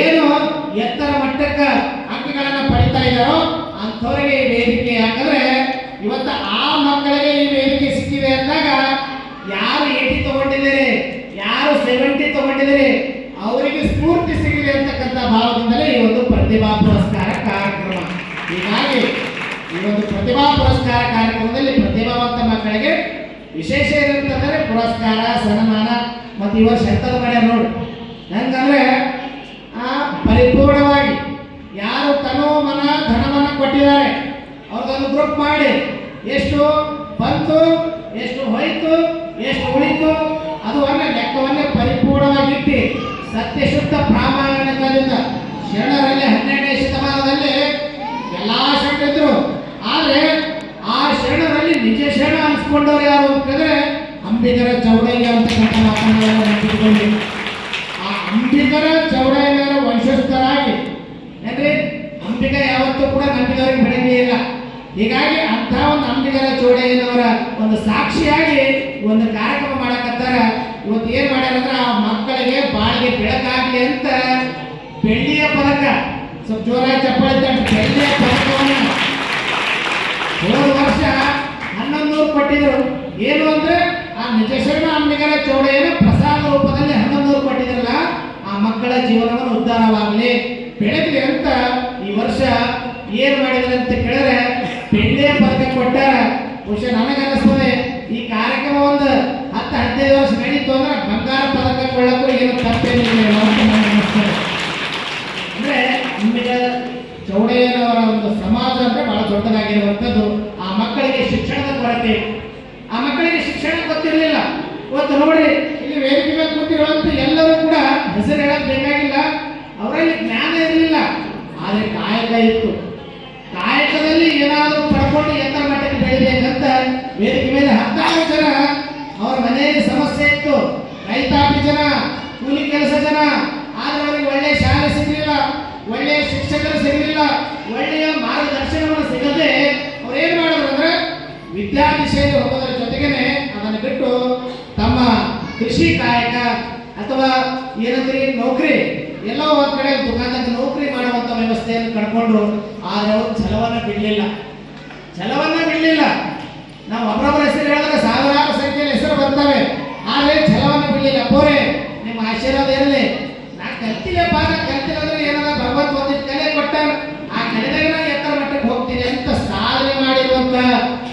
ಏನು ಎತ್ತರ ಮಟ್ಟಕ್ಕೆ ಅಂಕಗಳನ್ನು ಪಡಿತಾ ಇದ್ದಾರೋ ಅಂಥವರಿಗೆ ಈ ವೇದಿಕೆ, ಯಾಕಂದ್ರೆ ಇವತ್ತು ಆ ಮಕ್ಕಳಿಗೆ ಈ ವೇದಿಕೆ ಸಿಕ್ಕಿದೆ ಅಂದಾಗ ಯಾರು ಏಟಿ ತಗೊಂಡಿದ್ದೀರಿ, ಯಾರು ಸೆವೆಂಟಿ ತಗೊಂಡಿದ್ದೀರಿ, ಅವರಿಗೆ ಸ್ಫೂರ್ತಿ ಸಿಗಿದೆ ಅಂತಕ್ಕಂಥ ಭಾವದಿಂದಲೇ ಈ ಒಂದು ಪ್ರತಿಭಾ ಪುರಸ್ಕಾರ ಕಾರ್ಯಕ್ರಮ. ಹೀಗಾಗಿ ಈ ಒಂದು ಪ್ರತಿಭಾ ಪುರಸ್ಕಾರ ಕಾರ್ಯಕ್ರಮದಲ್ಲಿ ಪ್ರತಿಭಾವಂತ ಮಕ್ಕಳಿಗೆ ವಿಶೇಷ ಏನಂತಂದ್ರೆ ಪುರಸ್ಕಾರ, ಸನ್ಮಾನ, ಮತ್ತು ಈ ವರ್ಷ ಮಾಡ್ಯಾರ ನೋಡಿ ಹೆಂಗಂದ್ರೆ ಆ ಪರಿಪೂರ್ಣವಾಗಿ ಯಾರು ತನು ಮನ ಧನವನ್ನ ಕೊಟ್ಟಿದ್ದಾರೆ ಅವ್ರದ್ದೊಂದು ಗ್ರೂಪ್ ಮಾಡಿ. ಎಷ್ಟು ಬಂತು, ಎಷ್ಟು ಹೋಯಿತು, ಎಷ್ಟು ಉಳಿತು ಅದು ಅನ್ನ ಲೆಕ್ಕವನ್ನೇ ಪರಿಪೂರ್ಣವಾಗಿಟ್ಟು ಸತ್ಯಶುದ್ಧ ಪ್ರಾಮಾಣಿಕದಿಂದ ಶರಣರಲ್ಲಿ ಹನ್ನೆರಡನೇ ಶತಮಾನದಲ್ಲಿ ಎಲ್ಲ ಶರಣರಿದ್ರು ಆದರೆ ಆ ಶರಣರಲ್ಲಿ ನಿಜ ಶರಣ ಅನಿಸ್ಕೊಂಡವ್ರು ಯಾರು ಅಂತಂದ್ರೆ ಅಂಬಿಗರ ಚೌಡಯ್ಯ ಅಂತಕ್ಕಂಥ ಆ ಅಂಬಿಗರ ಚೌಡಯ್ಯನವರ ಏನ್ರಿ ಅಂಬಿಗ ಯಾವತ್ತೂ ಕೂಡ ನಂಬಿದವರಿಗೆ ಬೆಳಗ್ಗೆ ಇಲ್ಲ. ಹೀಗಾಗಿ ಅಂತ ಒಂದು ಅಂಬಿಗರ ಚೌಡಯ್ಯನವರ ಒಂದು ಸಾಕ್ಷಿಯಾಗಿ ಒಂದು ಕಾರ್ಯಕ್ರಮ ಮಾಡಕತ್ತಾರ. ಇವತ್ತು ಏನ್ ಮಾಡ್ಯಾರಂದ್ರ ಆ ಮಕ್ಕಳಿಗೆ ಬಾಳಿಗೆ ಬೆಳಕಾಗ್ಲಿ ಅಂತ ಬೆಳ್ಳಿಯ ಪದಕ. ಸ್ವಲ್ಪ ಜೋರಾಗಿ ಚಪ್ಪಾಳೆ ಬೆಳ್ಳಿಯ ಪದಕವನ್ನ ಹೋದ ವರ್ಷ ಹನ್ನೊಂದು ನೂರು ಕೊಟ್ಟಿದ್ರು. ಏನು ಅಂದ್ರೆ ಆ ನಿಜಶರಣ ಅಂಬಿಗರ ಚೌಡೆಯನ್ನು ಪ್ರಸಾದ ರೂಪದಲ್ಲಿ ಹನ್ನೊಂದು ನೂರು ಕೊಟ್ಟಿದ್ರಲ್ಲ, ಆ ಮಕ್ಕಳ ಜೀವನವನ್ನು ಉದ್ಧಾರವಾಗಲಿ, ಬೆಳಗ್ಲಿ ಅಂತ ಈ ವರ್ಷ ಏನ್ ಮಾಡಿದ್ರೆ ಅಂತ ಕೇಳಿದ್ರೆ, ಬೆಣ್ಣೆ ಪದಕ ಕೊಟ್ಟಾರ. ಬಹುಶಃ ನನಗನ್ನಿಸ್ತದೆ, ಈ ಕಾರ್ಯಕ್ರಮ ಒಂದು ಹತ್ತು ಹದಿನೈದು ವರ್ಷ ನಡೀತು ಅಂದ್ರೆ ಬಂಗಾರ ಪದಕ ಕೊಳ್ಳಕ್ಕೂ ಏನು ತಪ್ಪೇನಿಲ್ಲ ಅಂದ್ರೆ ನಿಮಗೆ ಚೌಡಯ್ಯನವರ ಒಂದು ಸಮಾಜ ಅಂದ್ರೆ ಬಹಳ ದೊಡ್ಡದಾಗಿರುವಂಥದ್ದು. ಆ ಮಕ್ಕಳಿಗೆ ಶಿಕ್ಷಣದ ಕೊರತೆ. ಆ ಮಕ್ಕಳಿಗೆ ಶಿಕ್ಷಣ ಗೊತ್ತಿರಲಿಲ್ಲ. ಇವತ್ತು ನೋಡಿ, ಇಲ್ಲಿ ವೇದಿಕೆ ಮೇಲೆ ಕೂತಿರುವಂತ ಎಲ್ಲರೂ ಕೂಡ ಹೆಸರು ಹೇಳಕ್ ಬೇಕಾಗಿಲ್ಲ. ಅವರಲ್ಲಿ ಜ್ಞಾನ ಇರಲಿಲ್ಲ. ಆದರೆ ಕಾಯಕ ಇತ್ತು. ಕಾಯಕದಲ್ಲಿ ಏನಾದರೂ ಪಡ್ಕೊಂಡು ಎಂತ ಮಟ್ಟಕ್ಕೆ ಬೆಳಿಬೇಕಂತ ವೇದಿಕೆ ಮೇಲೆ ಹತ್ತಾರು ಜನ ಅವ್ರ ಮನೆಯಲ್ಲಿ ಸಮಸ್ಯೆ ಇತ್ತು. ರೈತಾಪಿ ಜನ, ಕೂಲಿ ಕೆಲಸ ಜನ, ಆದರೆ ಅವರಿಗೆ ಒಳ್ಳೆಯ ಶಾಲೆ ಸಿಗಲಿಲ್ಲ, ಒಳ್ಳೆಯ ಶಿಕ್ಷಕರು ಸಿಗಲಿಲ್ಲ, ಒಳ್ಳೆಯ ಮಾರ್ಗದರ್ಶನವನ್ನು ಸಿಗದೆ ಅವ್ರು ಏನು ಮಾಡೋರು ಅಂದ್ರೆ ವಿದ್ಯಾದಿಶೆಯಲ್ಲಿ ಹೋಗೋದ್ರ ಜೊತೆಗೇನೆ ಅದನ್ನು ಬಿಟ್ಟು ತಮ್ಮ ಕೃಷಿ ಕಾಯಕ ಅಥವಾ ಏನಂದ್ರೆ ನೌಕರಿ ಎಲ್ಲೋ ಒಂದ್ ಕಡೆ ದುಕಾನದಲ್ಲಿ ನೌಕರಿ ಮಾಡುವಂತ ವ್ಯವಸ್ಥೆಯನ್ನು ಕಳ್ಕೊಂಡ್ರು ಆದ್ರೆ ಅವ್ರು ಛಲವನ್ನ ಬಿಡಲಿಲ್ಲ. ಛಲವನ್ನ ಬಿಡಲಿಲ್ಲ. ನಾವು ಒಬ್ಬರೊಬ್ಬರ ಹೆಸರು ಹೇಳಿದ್ರೆ ಸಾವಿರಾರು ಸಂಖ್ಯೆಯಲ್ಲಿ ಹೆಸರು ಬರ್ತವೆ. ಆದ್ರೆ ಛಲವನ್ನ ಬಿಡ್ಲಿಲ್ಲ. ಪೋರೆ ನಿಮ್ಮ ಆಶೀರ್ವಾದ ಇರಲಿ. ನಾ ಕಲ್ತಿಲ್ಲ ಅಂದ್ರೆ ಏನದ ಭಗವಂತ ಒಂದಿಟ್ಟು ಕಲೆ ಕೊಟ್ಟ, ಆ ಕಲೆದಾಗ ನಾ ಎತ್ತರ ಮಟ್ಟಕ್ಕೆ ಹೋಗ್ತೀನಿ ಅಂತ ಸಾಧನೆ ಮಾಡಿರುವಂತ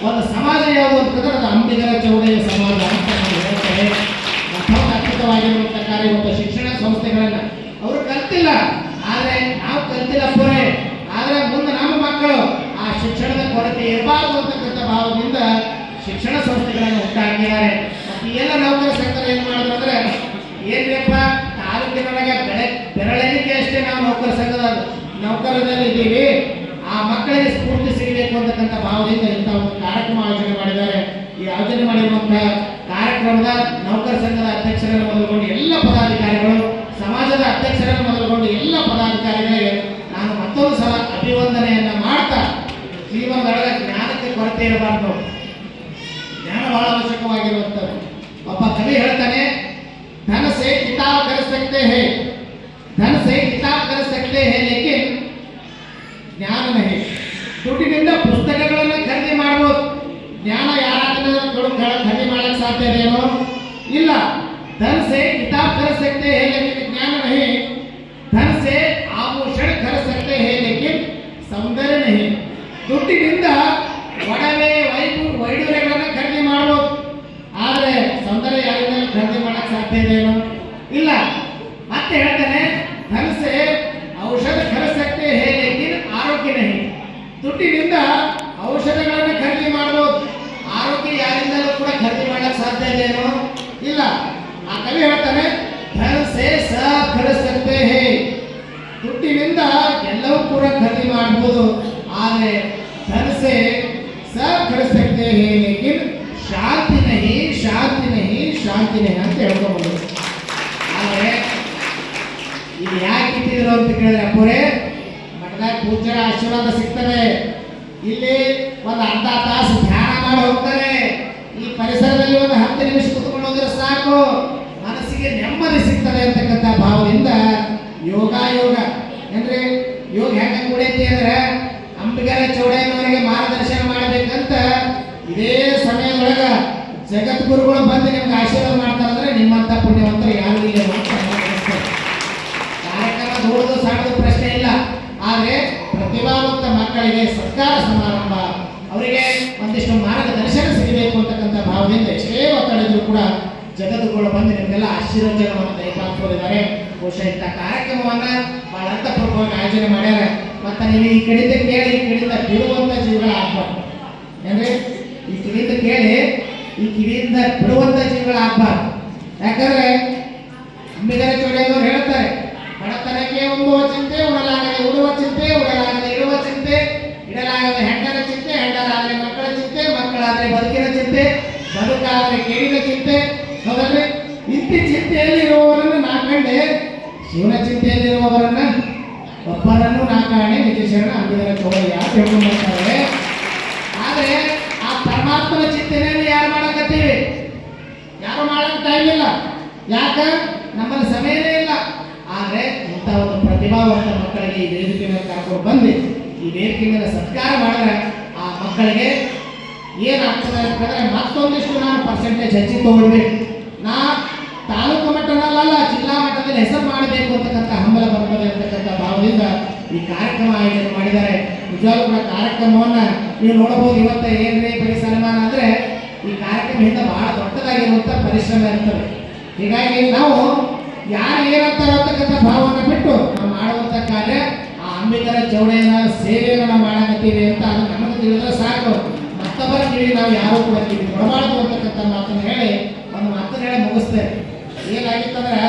ಒಂದು ಸಮಾಜ ಯಾವುದು ಅಂತಂದ್ರೆ ಅದು ಅಂಬಿಗರ ಚೌಡಯ್ಯ ಸಮಾಜ ಅಂತ ನಾವು ಹೇಳ್ತೇವೆ ಅರ್ಥಾತ್ ಅದ್ಭುತವಾಗಿರುವಂತ ಕಾರ್ಯ ಇವತ್ತು ಶಿಕ್ಷಣ ಸಂಸ್ಥೆಗಳನ್ನ ಅವರು ಕಲ್ತಿಲ್ಲ ಆದ್ರೆ ನಾವು ಪೂರೆ. ಆದರೆ ಮುಂದೆ ನಮ್ಮ ಮಕ್ಕಳು ಆ ಶಿಕ್ಷಣದ ಕೊರತೆ ಇರಬಾರದು ಅಂತಕ್ಕಂಥ ಭಾವದಿಂದ ಶಿಕ್ಷಣ ಸಂಸ್ಥೆಗಳನ್ನು ಉಂಟಾಗಿದ್ದಾರೆ ಮತ್ತೆ ಎಲ್ಲ ನೌಕರ ಸಂಘ ಏನು ಮಾಡಿದ್ರು ಅಂದ್ರೆ ಏನ್ರಿಪ್ಪ ತಾಲೂಕಿನೊಳಗೆ ಬೆಳೆ ಬೆರಳೆಣಿಕೆ ಅಷ್ಟೇ ನಾವು ನೌಕರ ಸಂಘದ ನೌಕರದಲ್ಲಿ ಇದ್ದೀವಿ. ಆ ಮಕ್ಕಳಿಗೆ ಸ್ಫೂರ್ತಿ ಸಿಗಬೇಕು ಅಂತಕ್ಕಂಥ ಭಾವದಿಂದ ಇಂಥ ಒಂದು ಕಾರ್ಯಕ್ರಮ ಆಯೋಜನೆ ಮಾಡಿದ್ದಾರೆ. ಈ ಆಯೋಜನೆ ಮಾಡಿರುವಂಥ ಕಾರ್ಯಕ್ರಮದ ನೌಕರ ಸಂಘದ ಅಧ್ಯಕ್ಷರನ್ನು ಮೊದಲುಗೊಂಡು ಎಲ್ಲ ಪದಾಧಿಕಾರಿಗಳು, ಸಮಾಜದ ಅಧ್ಯಕ್ಷರನ್ನು ಮೊದಲುಗೊಂಡು ಎಲ್ಲ ಮಾತೇ ಇರಬಾರ್ದು. ಜ್ಞಾನ ಬಹಳ ಅವಶ್ಯಕವಾಗಿರುವಂಥದ್ದು ಒಬ್ಬ ಕವಿ ಹೇಳ್ತಾನೆ ಧನ ಸೇ ಕಿತಾಬ್ ಕರ ಸಕ್ತೆ ಹೇ ಧನ ಸೇ ಕಿತಾಬ್ ಕರ ಸಕ್ತೆ ಹೇ, ಲೇಕಿನ್ ಜ್ಞಾನ ನಹಿ ದುಡ್ಡಿನಿಂದ ಪುಸ್ತಕಗಳನ್ನ ಖರೀದಿ ಮಾಡಬಹುದು ಜ್ಞಾನ ಯಾರಾದರೂ ಖರೀದಿ ಮಾಡಕ್ಕೆ ಸಾಧ್ಯ ಏನು ಇಲ್ಲ. ಧನ ಸೇ ಕಿತಾಬ್ ಕರ ಸಕ್ತೆ ಹೇ, ಲೇಕಿನ್ ಜ್ಞಾನ ನಹಿ ಧನ ಸೇ ಆಭೂಷಣ ಕರ ಸಕ್ತೆ ಹೇ, ಲೇಕಿನ್ ಸೌಂದರ್ಯ ನಹಿ ದುಡ್ಡಿನಿಂದ ಇಲ್ಲ. ಆ ಕವಿ ಹೇಳ್ತಾನೆ ಧನಸೆ ಸ ಧನಸಂತೆ ಹೇ ದುಡ್ಡಿನಿಂದ ಎಲ್ಲವೂ ಕೂಡ ಖರೀದಿ ಮಾಡಬಹುದು ಆದರೆ ಧನಸೆ ಸ ಧನಸಂತೆ ಹೇ ಲೇಕಿನ್ ಶಾಂತಿ ನಹಿ ಶಾಂತಿ ನಹಿ ಶಾಂತಿ ನಹಿ ಅಂತ ಹೇಳ್ಕೊಬೋದು ಆದರೆ ಇದು ಯಾಕೆ ಇಟ್ಟಿದ್ರು ಅಂತ ಕೇಳಿದ್ರೆ, ಅಪ್ಪುರೇ, ಮಠದಾಗ ಪೂಜೆ ಆಶೀರ್ವಾದ ಸಿಗ್ತವೆ. ಇಲ್ಲಿ ಒಂದು ಅರ್ಧ ಪರಿಸರದಲ್ಲಿ ಒಂದು ಹತ್ತು ನಿಮಿಷ ಕುತ್ಕೊಂಡೋದ್ರೆ ಸಾಕು. ಮನಸ್ಸಿಗೆ ನೆಮ್ಮದಿ ಸಿಗ್ತದೆ ಅಂತಕ್ಕಂಥ ಭಾವದಿಂದ ಯೋಗ ಯೋಗ ಅಂದ್ರೆ ಯೋಗ ಹೆಂಗ ಕೂಡೈತಿ ಅಂದ್ರೆ ಅಂಬಿಗರ ಚೌಡಯ್ಯನವರಿಗೆ ಮಾರ್ಗದರ್ಶನ ಮಾಡಬೇಕಂತ ಇದೇ ಸಮಯದೊಳಗ ಜಗದ್ಗುರುಗಳು ಬಂದು ನಿಮ್ಗೆ ಆಶೀರ್ವಾದ ಮಾಡ್ತಾರೆ ಅಂದ್ರೆ ನಿಮ್ಮಂತ ಪುಣ್ಯವಂತರು ಯಾರು ಇಲ್ಲ ಅಂತ ನನಗೆ ಅನಿಸ್ತದೆ. ಕಾರ್ಯಕ್ರಮ ದೊಡ್ಡದು ಸಣ್ಣದು ಪ್ರಶ್ನೆ ಇಲ್ಲ ಆದ್ರೆ ಪ್ರತಿಭಾವಂತ ಮಕ್ಕಳಿಗೆ ಸರ್ಕಾರ ಸಮಾರಂಭ ಅವರಿಗೆ ಒಂದಿಷ್ಟು ಮಾರ್ಗದರ್ಶನ ಸಿಗಬೇಕು ಅಂತಕ್ಕಂಥ ಭಾವದಿಂದ ಎಷ್ಟೇ ಒತ್ತಡ ಇದ್ರೂ ಕೂಡ ಜಗತ್ತುಗಳು ಬಂದು ನಿಮಗೆಲ್ಲ ಆಶೀರ್ವಚನವನ್ನು ದಯಪಾಲಿಸಿದ್ದಾರೆ ಬಹುಶಃ ಇಂಥ ಕಾರ್ಯಕ್ರಮವನ್ನ ಬಹಳ ಅರ್ಥಪೂರ್ವಕವಾಗಿ ಆಯೋಜನೆ ಮಾಡ್ಯಾರ. ಮತ್ತೆ ನೀವು ಈ ಕಡೆಯಿಂದ ಕೇಳಿ, ಈ ಕಡೆಯಿಂದ ಬಿಡುವಂತ ಜೀವಗಳ ಆಗ್ಬಾರ್ದು. ಈ ಕಿವಿಯಿಂದ ಕೇಳಿ, ಈ ಕಿವಿಯಿಂದ ಬಿಡುವಂತ ಜೀವಗಳ ಆಗ್ಬಾರ್ದು. ಯಾಕಂದ್ರೆ ಅಂಬಿಗರ ಚೋಡಿಯವರು ಹೇಳ್ತಾರೆ ಬಡತನಕ್ಕೆ ಉಂಬುವ ಚಿಂತೆ ಉಡಲಾಗದೆ ಉಡುವ ಚಿಂತೆ, ಉಡಲಾಗದೆ ಇಡುವ ಚಿಂತೆ, ಇಡಲಾಗದೆ ಹೆಂಡರ ಚಿಂತೆ ಹೆಂಡರಾದರೆ ಮಕ್ಕಳ ಚಿಂತೆ, ಮಕ್ಕಳಾದರೆ ಬದುಕಿನ ಚಿಂತೆ, ಬದುಕಾದರೆ ಕೇಳಿನ ಚಿಂತೆ ಕಂಡೆ ಶಿವನ ಚಿಂತೆಯಲ್ಲಿರುವವರನ್ನ ಒಬ್ಬರನ್ನು ನಾ ಕಾಣೆ ವಿಜಯಶರಣ ಅಂಬಿದರ ಚೋಳಯ್ಯ ಅಂತ ಹೇಳ್ಕೊಂಡು ಬರ್ತಾರೆ ಆದ್ರೆ ಆ ಪರಮಾತ್ಮನ ಚಿಂತನೆಯನ್ನು ಯಾರು ಮಾಡಕತ್ತೀವಿ ಯಾರು ಮಾಡಕ್ ಟೈಮ್ ಇಲ್ಲ. ಯಾಕ? ನಮ್ಮಲ್ಲಿ ಸಮಯನೇ ಇಲ್ಲ. ಆದ್ರೆ ಇಂಥ ಒಂದು ಪ್ರತಿಭಾವಂತ ಮಕ್ಕಳಿಗೆ ಈ ವೇದಿಕೆ ಮೇಲೆ ಕರ್ಕೊಂಡು ಬಂದು ಈ ವೇದಿಕೆ ಮೇಲೆ ಸತ್ಕಾರ ಮಾಡಿದ್ರೆ ಆ ಮಕ್ಕಳಿಗೆ ಏನಾಗ್ತದೆ ಅಂತಂದ್ರೆ ಮತ್ತೊಂದಿಷ್ಟು ನಾನು ಪರ್ಸೆಂಟೇಜ್ ಹೆಚ್ಚಿಗೆ ತಗೊಳ್ಬೇಕು ನಾ ತಾಲೂಕು ಮಟ್ಟದಲ್ಲಿ ಹೆಸರು ಮಾಡಬೇಕು ಅಂತಕ್ಕಂಥ ಹಂಬಲ ಬರ್ತದೆ ಅಂತಕ್ಕಂಥ ಭಾವದಿಂದ ಈ ಕಾರ್ಯಕ್ರಮ ಆಯೋಜನೆ ಮಾಡಿದ್ದಾರೆ. ನಿಜವಾಗ್ಲೂ ಕೂಡ ಕಾರ್ಯಕ್ರಮವನ್ನ ನೀವು ನೋಡಬಹುದು ಇವತ್ತು ಏನೇ ಬರೀ ಸನ್ಮಾನ ಅಂದ್ರೆ ಈ ಕಾರ್ಯಕ್ರಮ ಹಿಂದೆ ಬಹಳ ದೊಡ್ಡದಾಗಿರುವಂತ ಪರಿಶ್ರಮ ಇರ್ತದೆ. ಹೀಗಾಗಿ ನಾವು ಯಾರು ಏನಂತಾರೆ ಅಂತಕ್ಕಂಥ ಭಾವವನ್ನು ಬಿಟ್ಟು ನಾವು ಮಾಡುವಂತ ಕಾರ್ಯ ಆ ಅಂಬಿಕರ ಚೌಡೆಯನ್ನ ಸೇವೆಯನ್ನು ನಾವು ಮಾಡಕತ್ತೀವಿ ಅಂತ ಅದು ನಮಗೆ ತಿಳಿದ್ರೆ ಸಾಕು. ಮತ್ತೊಬ್ಬರ ಕೇಳಿ ನಾವು ಯಾರು ಕೂಡ ಕೊಡಬಾರ್ದು ಅಂತಕ್ಕಂಥ ಮಾತನ್ನು ಹೇಳಿ ಒಂದು ಮಾತನ್ನು ಹೇಳಿ ಮುಗಿಸ್ತೇವೆ ಏನಾಗಿತ್ತಂದ್ರೆ